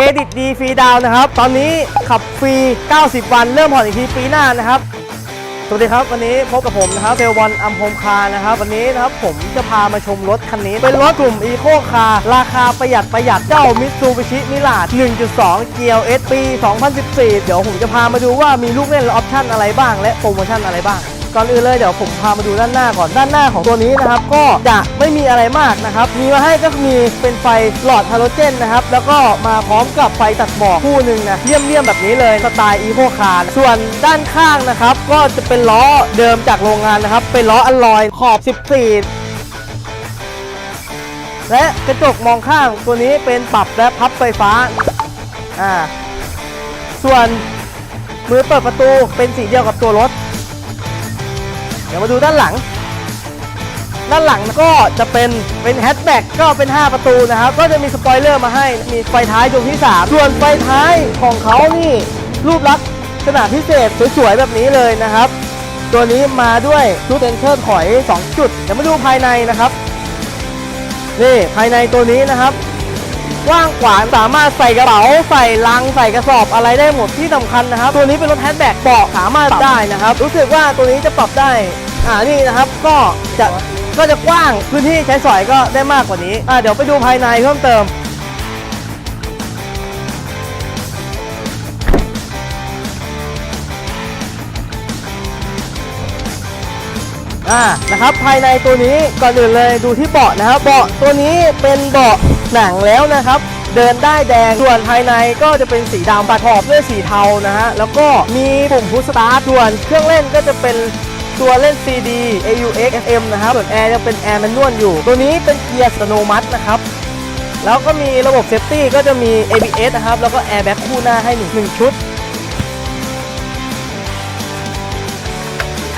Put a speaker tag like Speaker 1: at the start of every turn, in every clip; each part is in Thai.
Speaker 1: รดิตดีฟรีดาวนะครับ ตอนนี้ขับฟรี 90 วัน เริ่มผ่อนอีกทีปีหน้านะครับ สวัสดีครับ วันนี้พบกับผมนะครับเซลวันอัมพมคาร์นะครับ วันนี้นะครับผมจะพามาชมรถคันนี้ เป็นรถกลุ่ม e c o Car ราคาประหยัดประหยัดเจ้า Mitsubishi Mirage 1.2 GLS ปี 2014 เดี๋ยวผมจะพามาดูว่ามีลูกเล่นและออปชั่นอะไรบ้าง และโปรโมชั่นอะไรบ้าง ก่อนอื่นเลยเดี๋ยวผมพามาดูด้านหน้าก่อนด้านหน้าของตัวนี้นะครับ ก็จะไม่มีอะไรมากนะครับ มีมาให้ก็มีเป็นไฟหลอดฮาโลเจนนะครับ แล้วก็มาพร้อมกับไฟตัดหมอกคู่หนึ่งนะเลี่ยมๆแบบนี้เลยสไตล์อีโคคาร์ส่วนด้านข้างนะครับ ก็จะเป็นล้อเดิมจากโรงงานนะครับ เป็นล้ออลลอยขอบ 14และกระจกมองข้างตัวนี้เป็นปรับและพับไฟฟ้า อ่า ส่วนมือเปิดประตูเป็นสีเดียวกับตัวรถ เดี๋ยวมาดูด้านหลัง ด้านหลังก็จะเป็นเป็นแฮชแบ็กก็เป็น 5 ประตูนะครับ ก็จะมีสปอยเลอร์มาให้ มีไฟท้ายดวงที่ 3 ส่วนไฟท้ายของเขานี่รูปลักษณ์ขนาดพิเศษสวยๆแบบนี้เลยนะครับ ตัวนี้มาด้วยชุดเซนเซอร์ถอย 2 จุด เดี๋ยวมาดูภายในนะครับ นี่ภายในตัวนี้นะครับ กว้างขวางสามารถใส่กระเป๋าใส่ลังใส่กระสอบอะไรได้หมดที่สำคัญนะครับ ตัวนี้เป็นรถแฮชแบ็กเบาะสามารถปรับได้นะครับ รู้สึกว่าตัวนี้จะปรับได้อ่านี่นะครับก็จะก็จะกว้างพื้นที่ใช้สอยก็ได้มากกว่านี้อ่าเดี๋ยวไปดูภายในเพิ่มเติม อ่านะครับภายในตัวนี้ก่อนอื่นเลยดูที่เบาะนะครับเบาะตัวนี้เป็นเบาะหนังแล้วนะครับ เดินได้แดงส่วนภายในก็จะเป็นสีดำปัดขอบด้วยสีเทานะฮะแล้วก็มีปุ่มพุชสตาร์ทส่วนเครื่องเล่นก็จะเป็นตัวเล่น CD AUX FM นะครับส่วนแอร์ยังเป็นแอร์แมนนวลอยู่ ตัวนี้เป็นเกียร์อัตโนมัตนะครับแล้วก็มีระบบเซฟตี้ก็จะมี ABS นะครับแล้วก็แอร์แบ็กคู่หน้าให้หนึ่งหนึ่งชุด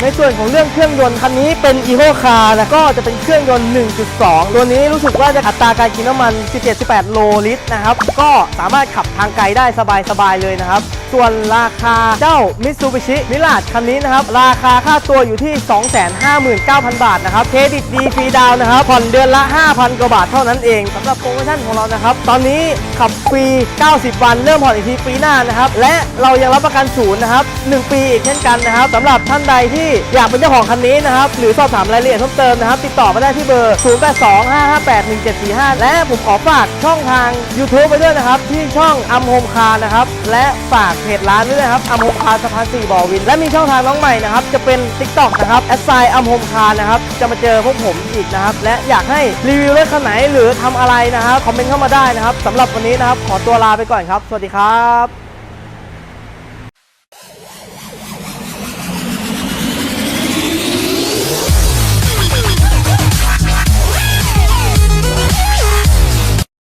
Speaker 1: ในส่วนของเรื่องเครื่องยนต์คันนี้เป็น e v o c a r นะก็จะเป็นเครื่องยนต์ 1.2 ตัวนี้รู้สึกว่าจะอัตราการกินน้ำมัน 17-18 โลลิตรนะครับ ก็สามารถขับทางไกลได้สบายๆเลยนะครับ ส่วนราคาเจ้า Mitsubishi Mirage คันนี้นะครับ ราคาค่าตัวอยู่ที่ 259,000 บาทนะครับ เครดิตดีฟรีดาวนะครับ ผ่อนเดือนละ 5,000 กว่าบาทเท่านั้นเองสำหรับโปรโมชั่นของเรานะครับ ตอนนี้ขับฟรี 90 วัน เริ่มผ่อนอีกทีปีหน้านะครับ และเรายังรับประกันศูนย์นะครับ 1 ปีอีกเช่นกันนะครับสำหรับท่านใดที่อยากเป็นเจ้าของคันนี้นะครับ หรือสอบถามรายละเอียดเพิ่มเติมนะครับ ติดต่อมาได้ที่เบอร์ 0825581745 และผมขอฝากช่องทาง YouTube ไปด้วยนะครับที่ช่องอัมโฮมคาร์นะครับและฝากเพจร้านด้วยนะครับอัมโฮมคารสะพานสี่บอวิน และมีช่องทางน้องใหม่นะครับ จะเป็น TikTok นะครับแอดไซอัมโฮมคารนะครับ จะมาเจอพวกผมอีกนะครับ และอยากให้รีวิวรถคันไหนหรือทำอะไรนะครับ คอมเมนต์เข้ามาได้นะครับสำหรับวันนี้นะครับ ขอตัวลาไปก่อนครับ สวัสดีครับ